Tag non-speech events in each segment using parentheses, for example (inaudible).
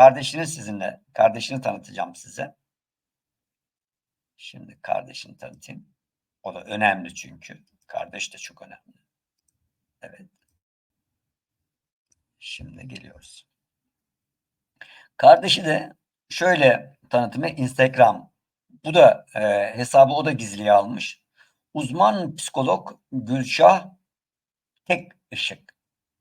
kardeşini sizinle, kardeşini tanıtacağım size. Şimdi kardeşini tanıtayım. O da önemli çünkü. Kardeş de çok önemli. Evet. Şimdi geliyoruz. Kardeşi de şöyle tanıtımı Instagram. Bu da e, hesabı o da gizliye almış. Uzman psikolog Gülşah Tek Işık.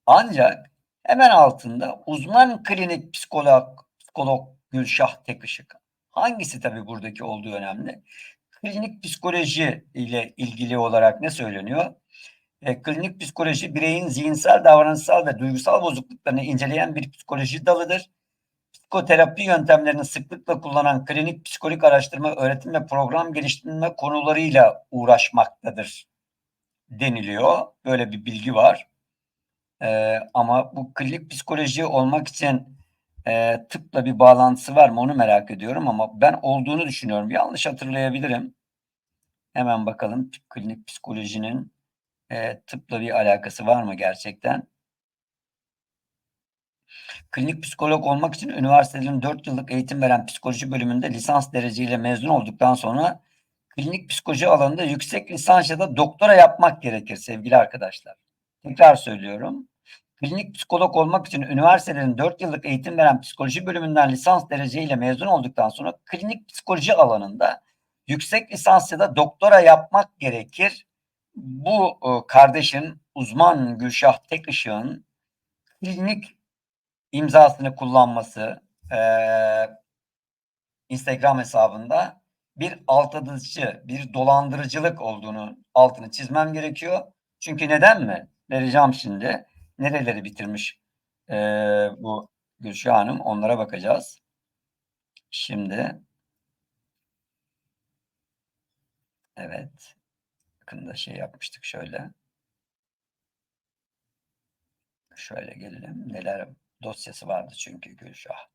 Ancak hemen altında uzman klinik psikolog, psikolog Gülşah Tek Işık. Hangisi tabii buradaki olduğu önemli. Klinik psikoloji ile ilgili olarak ne söyleniyor? E, klinik psikoloji bireyin zihinsel, davranışsal ve duygusal bozukluklarını inceleyen bir psikoloji dalıdır. Psikoterapi yöntemlerini sıklıkla kullanan klinik psikolojik araştırma, öğretim ve program geliştirme konularıyla uğraşmaktadır deniliyor. Böyle bir bilgi var. E, ama bu klinik psikoloji olmak için e, tıpla bir bağlantısı var mı onu merak ediyorum ama ben olduğunu düşünüyorum. Yanlış hatırlayabilirim. Hemen bakalım klinik psikolojinin e, tıpla bir alakası var mı gerçekten? Klinik psikolog olmak için üniversitelerin 4 yıllık eğitim veren psikoloji bölümünde lisans dereceyle mezun olduktan sonra klinik psikoloji alanında yüksek lisans ya da doktora yapmak gerekir sevgili arkadaşlar. Tekrar söylüyorum. Klinik psikolog olmak için üniversitelerin 4 yıllık eğitim veren psikoloji bölümünden lisans dereceyle mezun olduktan sonra klinik psikoloji alanında yüksek lisans ya da doktora yapmak gerekir. Bu e, kardeşin uzman Gülşah Tekışık'ın klinik imzasını kullanması e, Instagram hesabında bir aldatıcı, bir dolandırıcılık olduğunu altını çizmem gerekiyor. Çünkü neden mi? Vereceğim şimdi. Nereleri bitirmiş e, bu Gülşah Hanım onlara bakacağız. Şimdi evet yakında şey yapmıştık şöyle. Şöyle gelelim. Neler dosyası vardı çünkü Gülşah.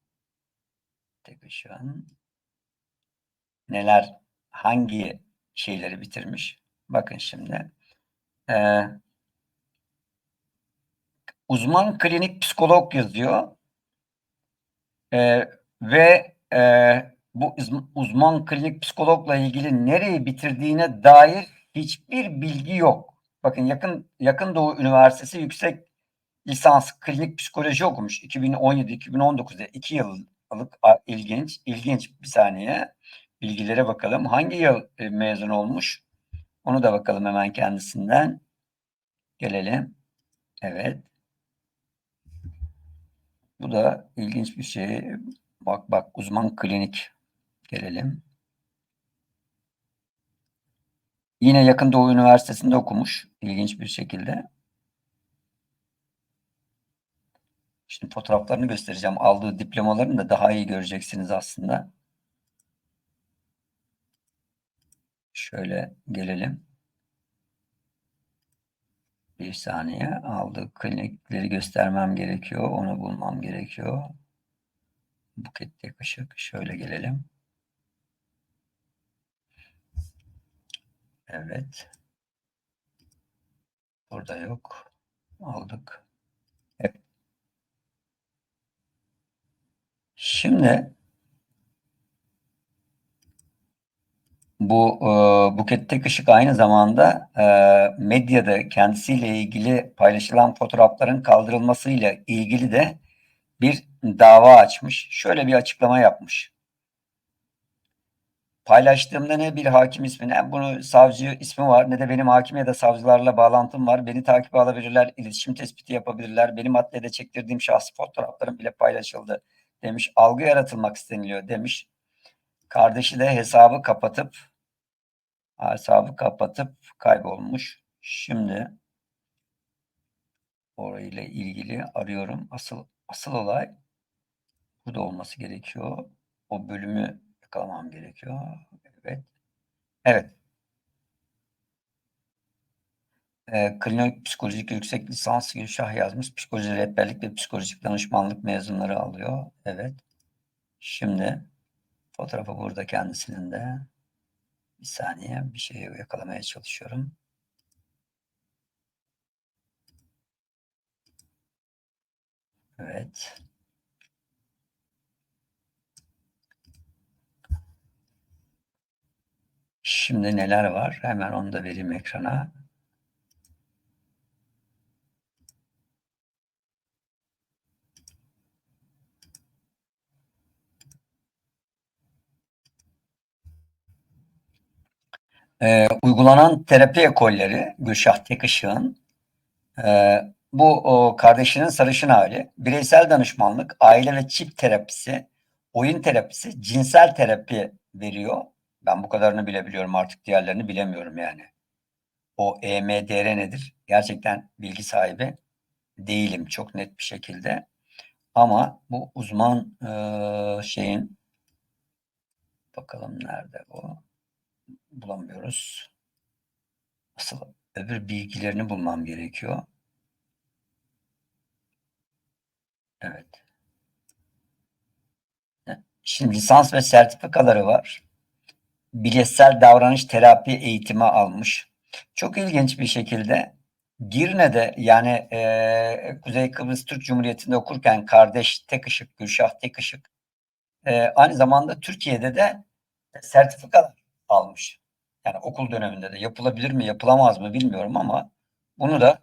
Tekuşan. Neler, hangi şeyleri bitirmiş? Bakın şimdi. Ee, uzman klinik psikolog yazıyor. Ee, ve e, bu uzman klinik psikologla ilgili nereyi bitirdiğine dair hiçbir bilgi yok. Bakın yakın yakın Doğu Üniversitesi yüksek lisans klinik psikoloji okumuş 2017-2019'da 2 yıllık ilginç ilginç bir saniye bilgilere bakalım. Hangi yıl e, mezun olmuş? Onu da bakalım hemen kendisinden. Gelelim. Evet. Bu da ilginç bir şey. Bak bak uzman klinik. Gelelim. Yine Yakın Doğu Üniversitesi'nde okumuş. İlginç bir şekilde. Şimdi fotoğraflarını göstereceğim. Aldığı diplomalarını da daha iyi göreceksiniz aslında. Şöyle gelelim. Bir saniye. Aldığı klinikleri göstermem gerekiyor. Onu bulmam gerekiyor. Buket tek ışık. Şöyle gelelim. Evet. Burada yok. Aldık. Evet. Şimdi bu e, Buket Tekışık aynı zamanda e, medyada kendisiyle ilgili paylaşılan fotoğrafların kaldırılmasıyla ilgili de bir dava açmış. Şöyle bir açıklama yapmış. Paylaştığımda ne bir hakim ismi ne bunu savcı ismi var ne de benim hakim ya da savcılarla bağlantım var. Beni takip alabilirler, iletişim tespiti yapabilirler. Benim adliyede çektirdiğim şahsi fotoğraflarım bile paylaşıldı demiş. Algı yaratılmak isteniliyor demiş. Kardeşi de hesabı kapatıp hesabı kapatıp kaybolmuş. Şimdi orayla ilgili arıyorum. Asıl asıl olay burada olması gerekiyor. O bölümü yakalamam gerekiyor. Evet. Evet. E, klinik psikolojik yüksek lisans Gülşah yazmış. Psikoloji rehberlik ve psikolojik danışmanlık mezunları alıyor. Evet. Şimdi fotoğrafı burada kendisinin de. Bir saniye bir şey yakalamaya çalışıyorum. Evet. Şimdi neler var? Hemen onu da vereyim ekrana. Ee, uygulanan terapi ekolleri Gülşah Tekışık'ın e, bu o, kardeşinin sarışın hali, bireysel danışmanlık, aile ve çift terapisi, oyun terapisi, cinsel terapi veriyor. Ben bu kadarını bilebiliyorum artık diğerlerini bilemiyorum yani. O E EMDR nedir? Gerçekten bilgi sahibi değilim çok net bir şekilde. Ama bu uzman e, şeyin bakalım nerede bu? Bulamıyoruz. Asıl öbür bilgilerini bulmam gerekiyor. Evet. Şimdi lisans ve sertifikaları var. Bilişsel davranış terapi eğitimi almış. Çok ilginç bir şekilde Girne'de yani e, Kuzey Kıbrıs Türk Cumhuriyeti'nde okurken kardeş tek ışık, Gülşah tek ışık e, aynı zamanda Türkiye'de de sertifikalar almış. Yani okul döneminde de yapılabilir mi yapılamaz mı bilmiyorum ama bunu da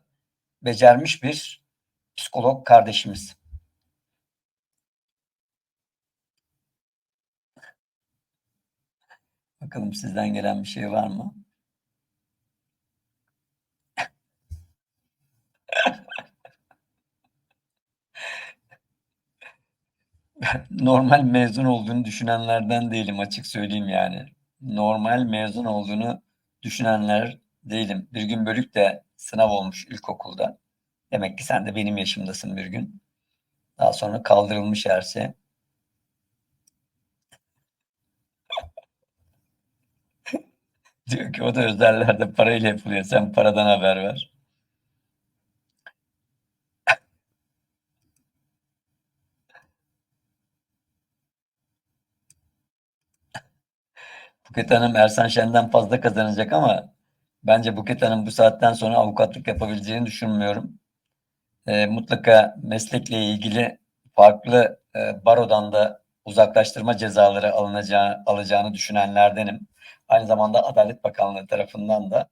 becermiş bir psikolog kardeşimiz. Bakalım sizden gelen bir şey var mı? (laughs) Normal mezun olduğunu düşünenlerden değilim açık söyleyeyim yani. Normal mezun olduğunu düşünenler değilim. Bir gün bölük de sınav olmuş ilkokulda. Demek ki sen de benim yaşımdasın bir gün. Daha sonra kaldırılmış her şey. (laughs) Diyor ki o da özellerde parayla yapılıyor. Sen paradan haber ver. Buket Hanım Ersan Şen'den fazla kazanacak ama bence Buket Hanım bu saatten sonra avukatlık yapabileceğini düşünmüyorum. E, mutlaka meslekle ilgili farklı e, barodan da uzaklaştırma cezaları alınacağı, alacağını düşünenlerdenim. Aynı zamanda Adalet Bakanlığı tarafından da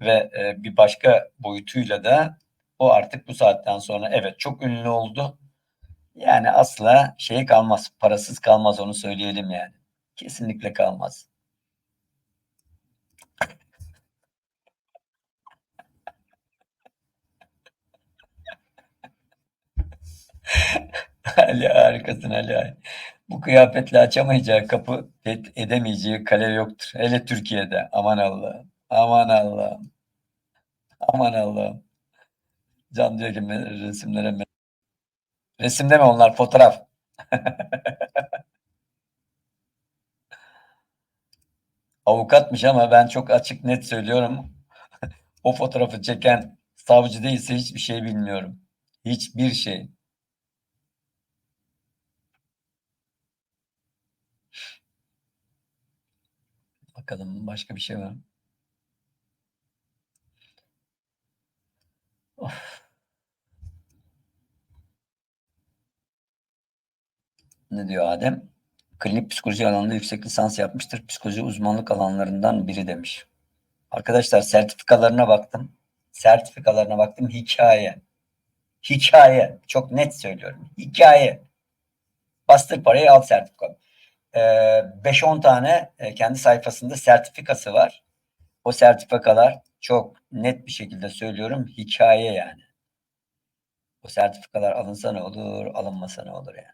ve e, bir başka boyutuyla da o artık bu saatten sonra evet çok ünlü oldu. Yani asla şey kalmaz, parasız kalmaz onu söyleyelim yani. Kesinlikle kalmaz. Ali harikasın Ali. Bu kıyafetle açamayacağı kapı, et edemeyeceği kale yoktur. Hele Türkiye'de. Aman Allah'ım. Aman Allah'ım. Aman Allah'ım. Can diyor ki resimlere Resim deme onlar fotoğraf. (laughs) Avukatmış ama ben çok açık net söylüyorum. (laughs) o fotoğrafı çeken savcı değilse hiçbir şey bilmiyorum. Hiçbir şey. Bakalım başka bir şey var mı? Of. Ne diyor Adem? Klinik psikoloji alanında yüksek lisans yapmıştır. Psikoloji uzmanlık alanlarından biri demiş. Arkadaşlar sertifikalarına baktım. Sertifikalarına baktım. Hikaye. Hikaye. Çok net söylüyorum. Hikaye. Bastır parayı al sertifika. 5-10 tane e, kendi sayfasında sertifikası var. O sertifikalar çok net bir şekilde söylüyorum hikaye yani. O sertifikalar alınsa ne olur, alınmasa ne olur yani.